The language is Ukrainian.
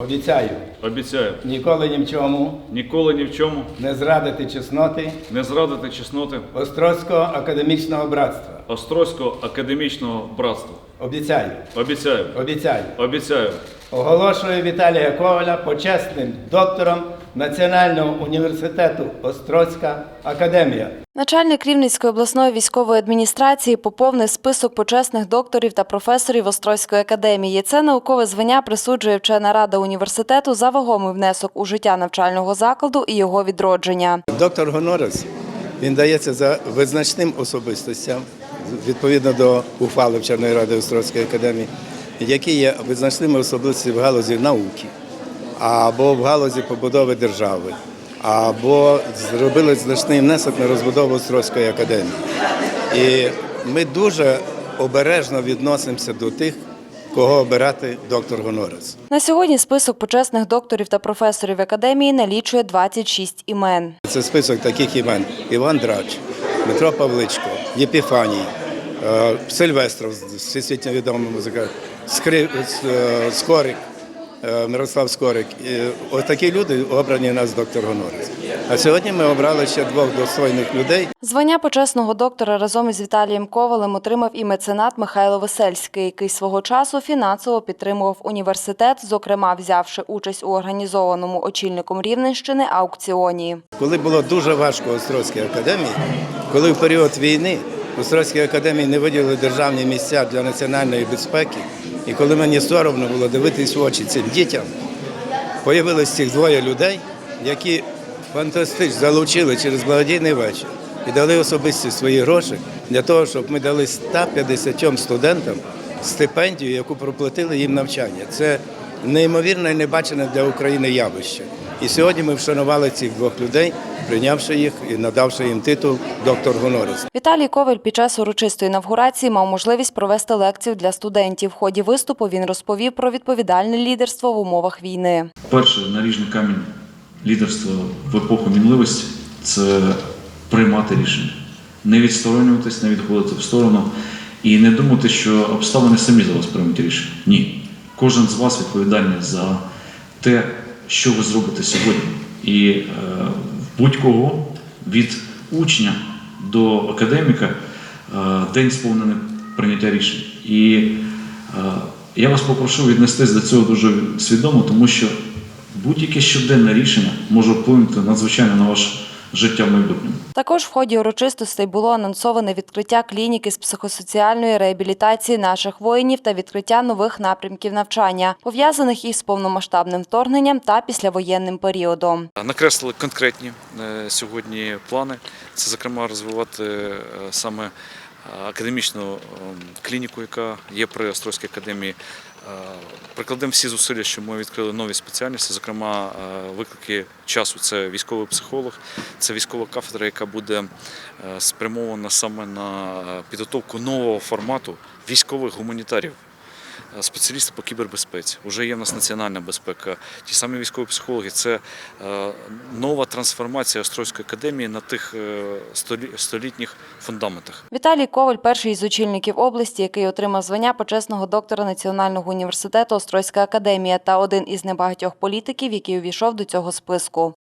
Обіцяю Обіцяю ніколи ні в чому ніколи ні в чому не зрадити чесноти не зрадити чесноти Острозького академічного братства. Острозького академічного братства. Обіцяю, Обіцяю, обіцяю. обіцяю, Оголошую Віталія Коваля почесним доктором Національного університету Острозька академія. Начальник Рівненської обласної військової адміністрації поповнив список почесних докторів та професорів Острозької академії. Це наукове звання присуджує вчена рада університету за вагомий внесок у життя навчального закладу і його відродження. Доктор Гонорес він дається за визначним особистостям відповідно до ухвали вченої ради Острозької академії, які є визначними особистостями в галузі науки або в галузі побудови держави, або зробили значний внесок на розбудову Острозької академії. І ми дуже обережно відносимося до тих, кого обирати доктор Гонорес. На сьогодні список почесних докторів та професорів академії налічує 26 імен. Це список таких імен: Іван Драч, Дмитро Павличко, Єпіфаній, е, Сильвестров, всесвітньо відомий музикант, е, Скорик, Мирослав Скорик. Ось такі люди обрані нас доктор Гонорес. А сьогодні ми обрали ще двох достойних людей. Звання почесного доктора разом із Віталієм Ковалем отримав і меценат Михайло Весельський, який свого часу фінансово підтримував університет, зокрема взявши участь у організованому очільником Рівненщини аукціоні. Коли було дуже важко Острозькій академії, коли в період війни Острозькій академії не виділили державні місця для національної безпеки, і коли мені соромно було дивитись в очі цим дітям, появилось цих двоє людей, які фантастично залучили через благодійний вечір і дали особисті свої гроші для того, щоб ми дали 150 студентам стипендію, яку проплатили їм навчання. Це неймовірне і небачене для України явище. І сьогодні ми вшанували цих двох людей, прийнявши їх і надавши їм титул доктор Гонорес. Віталій Коваль під час урочистої інавгурації мав можливість провести лекцію для студентів. В ході виступу він розповів про відповідальне лідерство в умовах війни. Перший наріжний камінь лідерства в епоху мінливості це приймати рішення, не відсторонюватись, не відходити в сторону і не думати, що обставини самі за вас приймуть рішення. Ні. Кожен з вас відповідальний за те, що ви зробите сьогодні. І е, будь-кого від учня до академіка е, день сповнений прийняття рішень. І е, я вас попрошу віднестись до цього дуже свідомо, тому що будь-яке щоденне рішення може вплинути надзвичайно на ваше життя в майбутньому. Також в ході урочистостей було анонсоване відкриття клініки з психосоціальної реабілітації наших воїнів та відкриття нових напрямків навчання, пов'язаних із повномасштабним вторгненням та післявоєнним періодом. Накреслили конкретні е, сьогодні плани. Це, зокрема, розвивати е, саме е, академічну е, клініку, яка є при Острозькій академії. Е, Прикладемо всі зусилля, щоб ми відкрили нові спеціальності, зокрема е, виклики часу. Це військовий психолог, це військова кафедра, яка буде е, спрямована саме на підготовку нового формату військових гуманітарів. Е, Спеціалісти по кібербезпеці. Уже є в нас національна безпека. Ті самі військові психологи. Це е, нова трансформація Острозької академії на тих е, столітніх фундаментах. Віталій Коваль перший із очільників області, який отримав звання почесного доктора Національного університету Острозька академія та один із небагатьох політиків, який увійшов до цього списку.